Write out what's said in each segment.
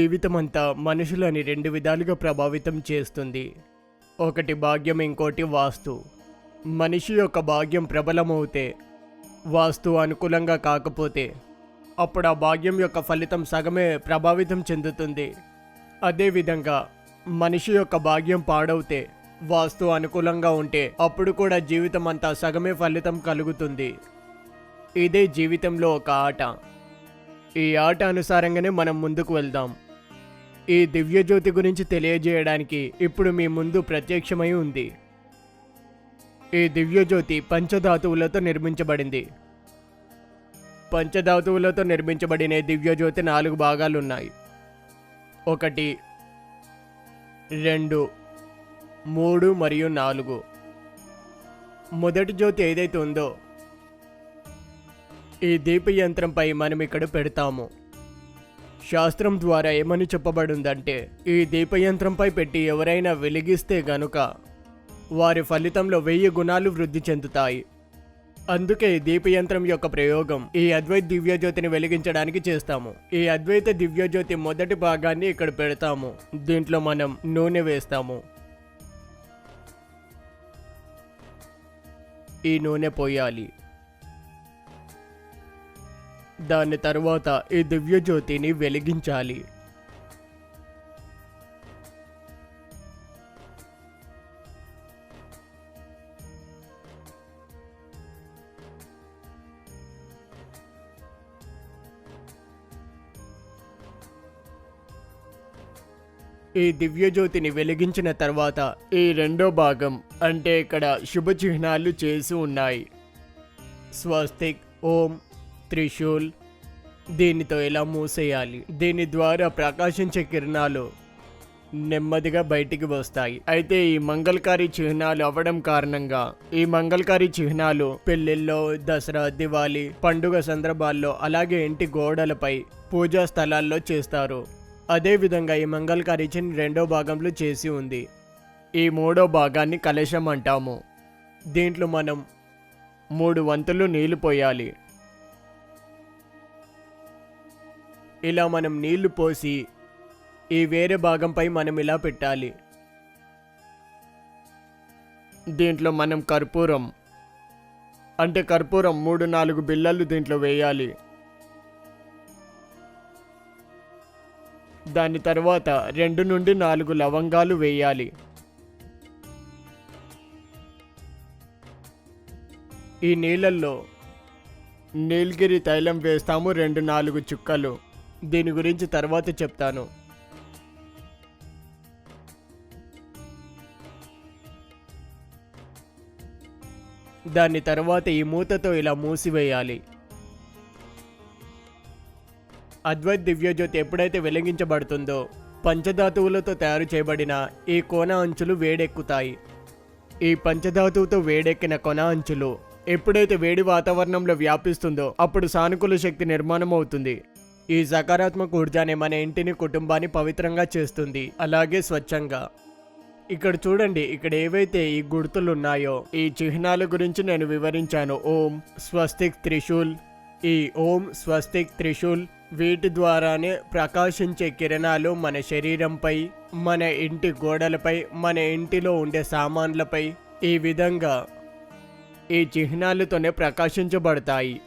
జీవితమంతా మనుషులని రెండు విధాలుగా ప్రభావితం చేస్తుంది. ఒకటి భాగ్యం ఇంకోటి వాస్తు. మనిషి యొక్క భాగ్యం ప్రబలమవుతే వాస్తు అనుకూలంగా కాకపోతే అప్పుడు ఆ భాగ్యం యొక్క ఫలితం సగమే ప్రభావితం చెందుతుంది. అదేవిధంగా మనిషి యొక్క భాగ్యం పాడవుతే వాస్తు అనుకూలంగా ఉంటే అప్పుడు కూడా జీవితం అంతా సగమే ఫలితం కలుగుతుంది. ఇదే జీవితంలో ఒక ఆట. ఈ ఆట అనుసారంగానే మనం ముందుకు వెళ్దాం. ఈ దివ్యజ్యోతి గురించి తెలియజేయడానికి ఇప్పుడు మీ ముందు ప్రత్యక్షమై ఉంది. ఈ దివ్యజ్యోతి పంచధాతువులతో నిర్మించబడింది. పంచధాతువులతో నిర్మించబడిన దివ్యజ్యోతి నాలుగు భాగాలున్నాయి. ఒకటి రెండు మూడు మరియు నాలుగు. మొదటి జ్యోతి ఏదైతే ఉందో ఈ దీప యంత్రంపై మనం ఇక్కడ పెడతాము. శాస్త్రం ద్వారా ఏమని చెప్పబడిందంటే ఈ దీపయంత్రంపై పెట్టి ఎవరైనా వెలిగిస్తే గనుక వారి ఫలితంలో వెయ్యి గుణాలు వృద్ధి చెందుతాయి. అందుకే ఈ దీపయంత్రం యొక్క ప్రయోగం ఈ అద్వైత దివ్యజ్యోతిని వెలిగించడానికి చేస్తాము. ఈ అద్వైత దివ్యజ్యోతి మొదటి భాగాన్ని ఇక్కడ పెడతాము. దీంట్లో మనం నూనె వేస్తాము. ఈ నూనె పోయాలి. దాని తరువాత ఈ దివ్యజ్యోతిని వెలిగించాలి. ఈ దివ్యజ్యోతిని వెలిగించిన తర్వాత ఈ రెండో భాగం అంటే ఇక్కడ శుభ చిహ్నాలు చేసి ఉన్నాయి. స్వస్తిక్ ఓం త్రిశూల్ దీనితో ఇలా మూసేయాలి? దీని ద్వారా ప్రకాశించే కిరణాలు నెమ్మదిగా బయటికి వస్తాయి. అయితే ఈ మంగళకారి చిహ్నాలు అవ్వడం కారణంగా ఈ మంగళకారి చిహ్నాలు పెళ్ళిల్లో దసరా దివాళీ పండుగ సందర్భాల్లో అలాగే ఇంటి గోడలపై పూజా స్థలాల్లో చేస్తారు. అదేవిధంగా ఈ మంగళకారి చిహ్నం రెండో భాగంలో చేసి ఉంది. ఈ మూడో భాగాన్ని కలశం అంటాము. దీంట్లో మనం మూడు వంతులు నీళ్ళు పోయాలి. ఇలా మనం నీళ్ళు పోసి ఈ వేరే భాగంపై మనం ఇలా పెట్టాలి. దీంట్లో మనం కర్పూరం అంటే కర్పూరం మూడు నాలుగు బిళ్ళలు దీంట్లో వేయాలి. దాని తర్వాత రెండు నుండి నాలుగు లవంగాలు వేయాలి. ఈ నీళ్ళల్లో నీలగిరి తైలం వేస్తాము రెండు నాలుగు చుక్కలు. దీని గురించి తర్వాత చెప్తాను. దాని తర్వాత ఈ మూతతో ఇలా మూసివేయాలి. అద్వైత్ దివ్యజ్యోతి ఎప్పుడైతే వెలిగించబడుతుందో పంచధాతువులతో తయారు చేయబడిన ఈ కోన అంచులు వేడెక్కుతాయి. ఈ పంచధాతువుతో వేడెక్కిన కొన అంచులు ఎప్పుడైతే వేడి వాతావరణంలో వ్యాపిస్తుందో అప్పుడు సానుకూల శక్తి నిర్మాణం అవుతుంది ఈ సకారాత్మక ఊర్జానే మన ఇంటిని కుటుంబాన్ని పవిత్రంగా చేస్తుంది. అలాగే స్వచ్ఛంగా. ఇక్కడ చూడండి ఇక్కడ ఏవైతే ఈ గుర్తులు ఉన్నాయో ఈ చిహ్నాల గురించి నేను వివరించాను. ఓం స్వస్తిక్ త్రిశూల్. ఈ ఓం స్వస్తిక్ త్రిశూల్ వీటి ద్వారానే ప్రకాశించే కిరణాలు మన శరీరంపై మన ఇంటి గోడలపై మన ఇంటిలో ఉండే సామాన్లపై ఈ విధంగా ఈ చిహ్నాలతోనే ప్రకాశించబడతాయి.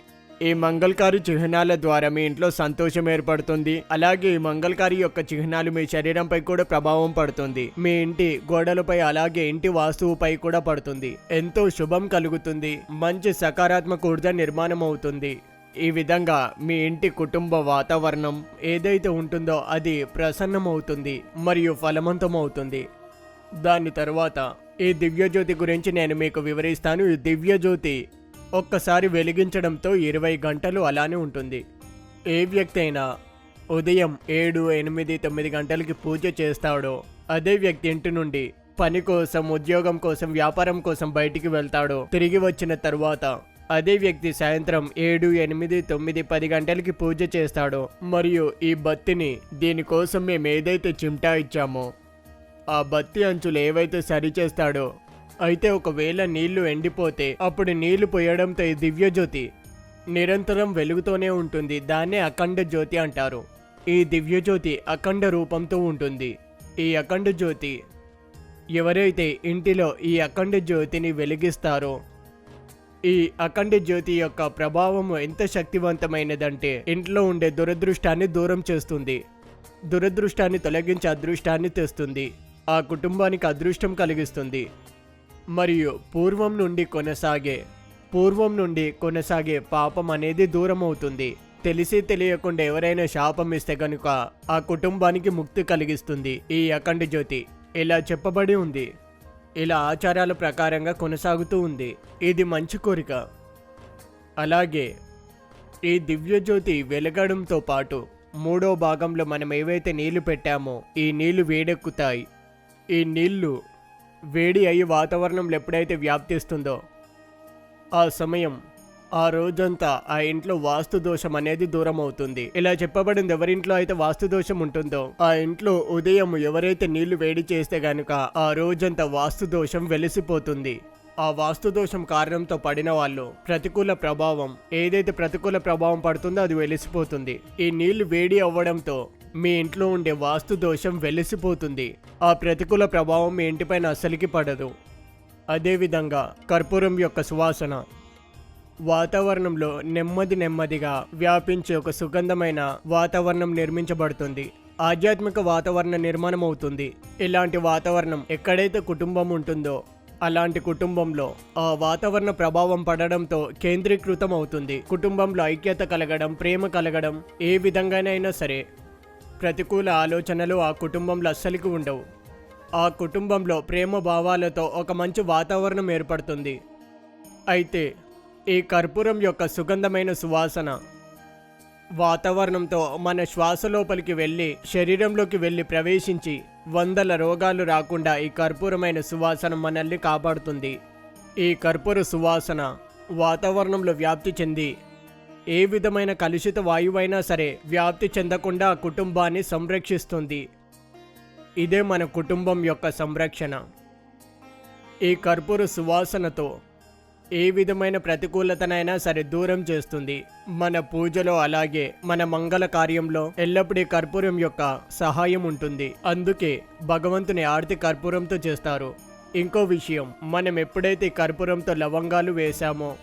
ఈ మంగళకారి చిహ్నాల ద్వారా మీ ఇంట్లో సంతోషం ఏర్పడుతుంది. అలాగే ఈ మంగళకారి యొక్క చిహ్నాలు మీ శరీరంపై కూడా ప్రభావం పడుతుంది. మీ ఇంటి గోడలపై అలాగే ఇంటి వాస్తువుపై కూడా పడుతుంది. ఎంతో శుభం కలుగుతుంది. మంచి సకారాత్మక ఊర్జ నిర్మాణం అవుతుంది. ఈ విధంగా మీ ఇంటి కుటుంబ వాతావరణం ఏదైతే ఉంటుందో అది ప్రసన్నమవుతుంది మరియు ఫలవంతమవుతుంది. దాని తర్వాత ఈ దివ్యజ్యోతి గురించి నేను మీకు వివరిస్తాను. ఈ దివ్యజ్యోతి ఒక్కసారి వెలిగించడంతో ఇరవై గంటలు అలానే ఉంటుంది. ఏ వ్యక్తి అయినా ఉదయం ఏడు ఎనిమిది తొమ్మిది గంటలకి పూజ చేస్తాడో అదే వ్యక్తి ఇంటి నుండి పని కోసం ఉద్యోగం కోసం వ్యాపారం కోసం బయటికి వెళ్తాడో తిరిగి వచ్చిన తర్వాత అదే వ్యక్తి సాయంత్రం ఏడు ఎనిమిది తొమ్మిది పది గంటలకి పూజ చేస్తాడో మరియు ఈ బత్తిని దీనికోసం మేము ఏదైతే చిమ్టా ఇచ్చామో ఆ బత్తి అంచులు ఏవైతే సరిచేస్తాడో అయితే ఒకవేళ నీళ్ళు ఎండిపోతే అప్పుడు నీళ్ళు పోయడంతో ఈ దివ్యజ్యోతి నిరంతరం వెలుగుతూనే ఉంటుంది దాన్నే అఖండ జ్యోతి అంటారు. ఈ దివ్యజ్యోతి అఖండ రూపంతో ఉంటుంది. ఈ అఖండ జ్యోతి ఎవరైతే ఇంటిలో ఈ అఖండ జ్యోతిని వెలిగిస్తారో ఈ అఖండ జ్యోతి యొక్క ప్రభావం ఎంత శక్తివంతమైనదంటే ఇంట్లో ఉండే దురదృష్టాన్ని దూరం చేస్తుంది. దురదృష్టాన్ని తొలగించి అదృష్టాన్ని తెస్తుంది. ఆ కుటుంబానికి అదృష్టం కలిగిస్తుంది. మరియు పూర్వం నుండి కొనసాగే పూర్వం నుండి కొనసాగే పాపం అనేది దూరం అవుతుంది తెలిసి తెలియకుండా ఎవరైనా శాపం ఇస్తే కనుక ఆ కుటుంబానికి ముక్తి కలిగిస్తుంది. ఈ అఖండ జ్యోతి ఇలా చెప్పబడి ఉంది. ఇలా ఆచారాల ప్రకారంగా కొనసాగుతూ ఉంది. ఇది మంచి కోరిక. అలాగే ఈ దివ్యజ్యోతి వెలగడంతో పాటు మూడో భాగంలో మనం ఏవైతే నీళ్ళు పెట్టామో ఈ నీళ్ళు వేడెక్కుతాయి. ఈ నీళ్ళు వేడి అయ్యి వాతావరణంలో ఎప్పుడైతే వ్యాప్తిస్తుందో ఆ సమయం ఆ రోజంతా ఆ ఇంట్లో వాస్తు దోషం అనేది దూరం అవుతుంది. ఇలా చెప్పబడింది ఎవరింట్లో అయితే వాస్తు దోషం ఉంటుందో ఆ ఇంట్లో ఉదయం ఎవరైతే నీళ్ళు వేడి చేస్తే గనుక ఆ రోజంతా వాస్తు దోషం వెలిసిపోతుంది. ఆ వాస్తు దోషం కారణంతో పడిన వాళ్ళు ప్రతికూల ప్రభావం ఏదైతే ప్రతికూల ప్రభావం పడుతుందో అది వెలిసిపోతుంది. ఈ నీళ్ళు వేడి అవ్వడంతో మీ ఇంట్లో ఉండే వాస్తు దోషం వెలిసిపోతుంది. ఆ ప్రతికూల ప్రభావం మీ ఇంటిపైన అసలుకి పడదు. అదేవిధంగా కర్పూరం యొక్క సువాసన. వాతావరణంలో నెమ్మది నెమ్మదిగా వ్యాపించే ఒక సుగంధమైన వాతావరణం నిర్మించబడుతుంది. ఆధ్యాత్మిక వాతావరణ నిర్మాణం అవుతుంది ఇలాంటి వాతావరణం ఎక్కడైతే కుటుంబం ఉంటుందో అలాంటి కుటుంబంలో ఆ వాతావరణ ప్రభావం పడడంతో కేంద్రీకృతం అవుతుంది కుటుంబంలో ఐక్యత కలగడం ప్రేమ కలగడం ఏ విధంగానైనా సరే ప్రతికూల ఆలోచనలు ఆ కుటుంబంలో అస్సలికి ఉండవు. ఆ కుటుంబంలో ప్రేమ భావాలతో ఒక మంచి వాతావరణం ఏర్పడుతుంది. అయితే ఈ కర్పూరం యొక్క సుగంధమైన సువాసన వాతావరణంతో మన శ్వాస లోపలికి వెళ్ళి శరీరంలోకి వెళ్ళి ప్రవేశించి వందల రోగాలు రాకుండా ఈ కర్పూరమైన సువాసన మనల్ని కాపాడుతుంది. ఈ కర్పూర సువాసన వాతావరణంలో వ్యాప్తి చెంది ఏ విధమైన కలుషిత వాయువైనా సరే వ్యాప్తి చెందకుండా కుటుంబాన్ని సంరక్షిస్తుంది. ఇదే మన కుటుంబం యొక్క సంరక్షణ. ఈ కర్పూర సువాసనతో ఏ విధమైన ప్రతికూలతనైనా సరే దూరం చేస్తుంది. మన పూజలో అలాగే మన మంగళ కార్యంలో ఎల్లప్పుడూ కర్పూరం యొక్క సహాయం ఉంటుంది. అందుకే భగవంతుని ఆర్తి కర్పూరంతో చేస్తారు. ఇంకో విషయం మనం ఎప్పుడైతే కర్పూరంతో లవంగాలు వేశామో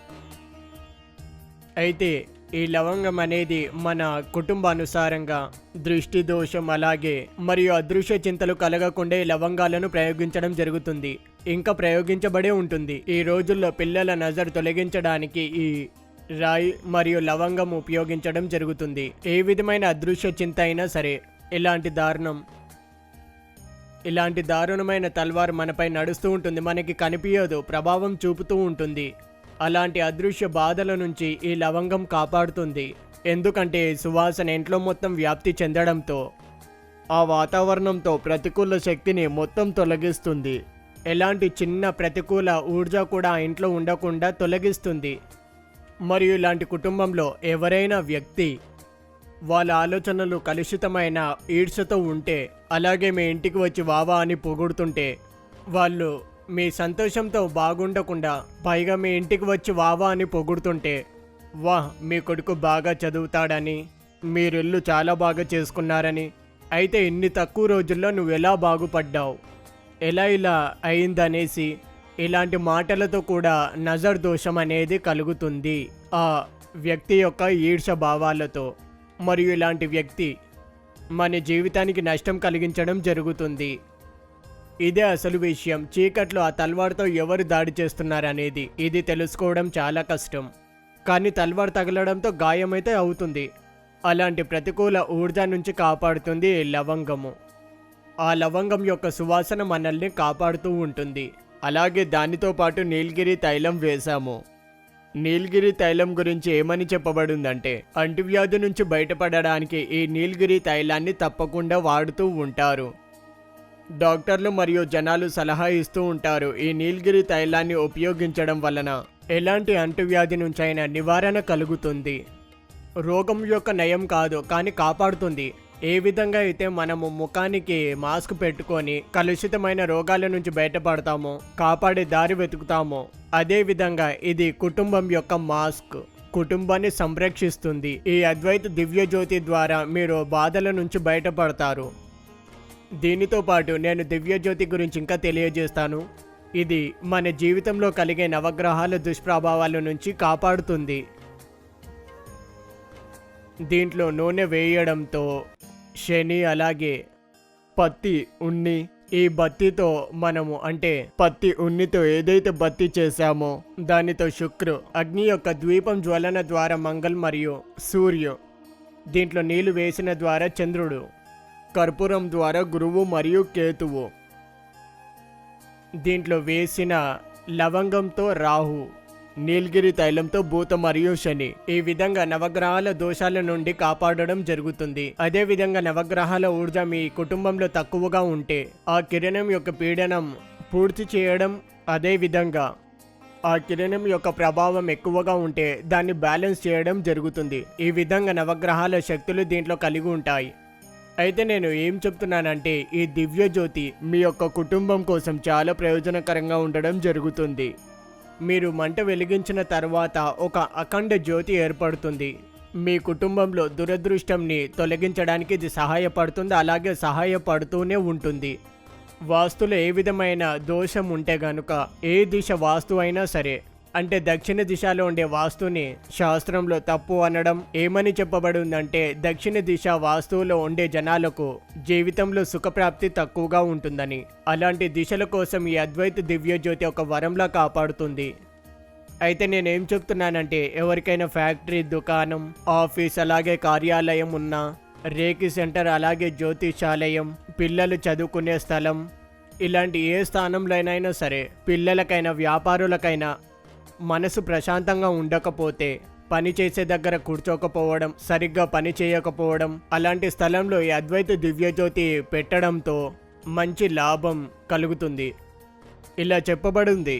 అయితే ఈ లవంగం అనేది మన కుటుంబానుసారంగా దృష్టి దోషం అలాగే మరియు అదృశ్య చింతలు కలగకుండా ఈ లవంగాలను ప్రయోగించడం జరుగుతుంది. ఇంకా ప్రయోగించబడే ఉంటుంది. ఈ రోజుల్లో పిల్లల నజర్ తొలగించడానికి ఈ రాయి మరియు లవంగం ఉపయోగించడం జరుగుతుంది. ఏ విధమైన అదృశ్య చింత అయినా సరే ఇలాంటి దారుణం ఇలాంటి దారుణమైన తల్వార్ మనపై నడుస్తూ ఉంటుంది. మనకి కనిపించదు ప్రభావం చూపుతూ ఉంటుంది. అలాంటి అదృశ్య బాధల నుంచి ఈ లవంగం కాపాడుతుంది. ఎందుకంటే సువాసన ఇంట్లో మొత్తం వ్యాప్తి చెందడంతో ఆ వాతావరణంతో ప్రతికూల శక్తిని మొత్తం తొలగిస్తుంది. ఎలాంటి చిన్న ప్రతికూల ఊర్జ కూడా ఇంట్లో ఉండకుండా తొలగిస్తుంది. మరియు ఇలాంటి కుటుంబంలో ఎవరైనా వ్యక్తి వాళ్ళ ఆలోచనలు కలుషితమైన ఈడ్చతో ఉంటే అలాగే మీ ఇంటికి వచ్చి వావా అని పొగుడుతుంటే వాళ్ళు మీ సంతోషంతో బాగుండకుండా పైగా మీ ఇంటికి వచ్చి వావా అని పొగుడుతుంటే వా మీ కొడుకు బాగా చదువుతాడని మీరు ఇల్లు చాలా బాగా చేసుకున్నారని అయితే ఇన్ని తక్కువ రోజుల్లో నువ్వు ఎలా బాగుపడ్డావు? ఎలా ఇలా అయిందనేసి ఇలాంటి మాటలతో కూడా నజర్ దోషం అనేది కలుగుతుంది ఆ వ్యక్తి యొక్క ఈర్ష భావాలతో. మరియు ఇలాంటి వ్యక్తి మన జీవితానికి నష్టం కలిగించడం జరుగుతుంది. ఇదే అసలు విషయం. చీకట్లో ఆ తల్వార్తో ఎవరు దాడి చేస్తున్నారనేది. ఇది తెలుసుకోవడం చాలా కష్టం. కానీ తల్వార్ తగలడంతో గాయమైతే అవుతుంది. అలాంటి ప్రతికూల ఊర్జా నుంచి కాపాడుతుంది లవంగము. ఆ లవంగం యొక్క సువాసన మనల్ని కాపాడుతూ ఉంటుంది. అలాగే దానితో పాటు నీలగిరి తైలం వేశాము. నీలగిరి తైలం గురించి ఏమని చెప్పబడిందంటే అంటువ్యాధి నుంచి బయటపడడానికి ఈ నీలగిరి తైలాన్ని తప్పకుండా వాడుతూ ఉంటారు. డాక్టర్లు మరియు జనాలు సలహా ఇస్తూ ఉంటారు. ఈ నీలగిరి తైలాన్ని ఉపయోగించడం వలన ఎలాంటి అంటువ్యాధి నుంచైనా నివారణ కలుగుతుంది. రోగం యొక్క నయం కాదు కానీ కాపాడుతుంది. ఏ విధంగా అయితే మనము ముఖానికి మాస్క్ పెట్టుకొని కలుషితమైన రోగాల నుంచి బయటపడతామో కాపాడే దారి వెతుకుతామో అదేవిధంగా ఇది కుటుంబం యొక్క మాస్క్. కుటుంబాన్ని సంరక్షిస్తుంది. ఈ అద్వైత దివ్యజ్యోతి ద్వారా మీరు బాధల నుంచి బయటపడతారు. దీనితో పాటు నేను దివ్యజ్యోతి గురించి ఇంకా తెలియజేస్తాను. ఇది మన జీవితంలో కలిగే నవగ్రహాల దుష్ప్రభావాల నుంచి కాపాడుతుంది. దీంట్లో నూనె వేయడంతో శని అలాగే పత్తి ఉన్ని ఈ బత్తితో మనము అంటే పత్తి ఉన్నితో ఏదైతే బత్తి చేశామో దానితో శుక్రు అగ్ని యొక్క ద్వీపం జ్వలన ద్వారా మంగళ్ మరియు సూర్యు దీంట్లో నీళ్ళు వేసిన ద్వారా చంద్రుడు. కర్పూరం ద్వారా గురువు మరియు కేతువు. దీంట్లో వేసిన లవంగంతో రాహు నీలగిరి తైలంతో భూత మరియు శని. ఈ విధంగా నవగ్రహాల దోషాల నుండి కాపాడడం జరుగుతుంది. అదే విధంగా నవగ్రహాల ఊర్జ మీ కుటుంబంలో తక్కువగా ఉంటే ఆ కిరణం యొక్క పీడనం పూర్తి చేయడం అదే విధంగా ఆ కిరణం యొక్క ప్రభావం ఎక్కువగా ఉంటే దాన్ని బ్యాలెన్స్ చేయడం జరుగుతుంది. ఈ విధంగా నవగ్రహాల శక్తులు దీంట్లో కలిగి ఉంటాయి. అయితే నేను ఏం చెప్తున్నానంటే ఈ దివ్య జ్యోతి మీ యొక్క కుటుంబం కోసం చాలా ప్రయోజనకరంగా ఉండడం జరుగుతుంది. మీరు మంట వెలిగించిన తర్వాత ఒక అఖండ జ్యోతి ఏర్పడుతుంది. మీ కుటుంబంలో దురదృష్టంని తొలగించడానికి ఇది సహాయపడుతుంది అలాగే సహాయపడుతూనే ఉంటుంది. వాస్తులో ఏ విధమైన దోషం ఉంటే గనుక ఏ దిశ వాస్తు అయినా సరే అంటే దక్షిణ దిశలో ఉండే వాస్తుని శాస్త్రంలో తప్పు అనడం ఏమని చెప్పబడి ఉందంటే దక్షిణ దిశ వాస్తువులో ఉండే జనాలకు జీవితంలో సుఖప్రాప్తి తక్కువగా ఉంటుందని. అలాంటి దిశల కోసం ఈ అద్వైత దివ్య జ్యోతి ఒక వరంలా కాపాడుతుంది. అయితే నేనేం చెప్తున్నానంటే ఎవరికైనా ఫ్యాక్టరీ దుకాణం ఆఫీస్ అలాగే కార్యాలయం ఉన్నా రేకి సెంటర్ అలాగే జ్యోతిషాలయం పిల్లలు చదువుకునే స్థలం ఇలాంటి ఏ స్థానంలోనైనా సరే పిల్లలకైనా వ్యాపారులకైనా మనసు ప్రశాంతంగా ఉండకపోతే పని చేసే దగ్గర కూర్చోకపోవడం సరిగ్గా పని చేయకపోవడం అలాంటి స్థలంలో ఈ అద్వైత దివ్యజ్యోతి పెట్టడంతో మంచి లాభం కలుగుతుంది. ఇలా చెప్పబడింది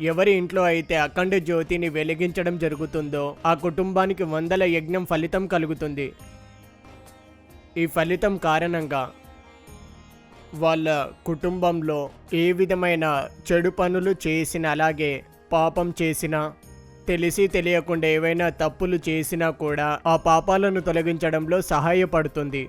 ఎవరి ఇంట్లో అయితే అఖండ జ్యోతిని వెలిగించడం జరుగుతుందో ఆ కుటుంబానికి వందల యజ్ఞం ఫలితం కలుగుతుంది. ఈ ఫలితం కారణంగా వాళ్ళ కుటుంబంలో ఏ విధమైన చెడు పనులు చేసిన అలాగే పాపం చేసినా తెలిసి తెలియకుండా ఏవైనా తప్పులు చేసినా కూడా ఆ పాపాలను తొలగించడంలో సహాయపడుతుంది.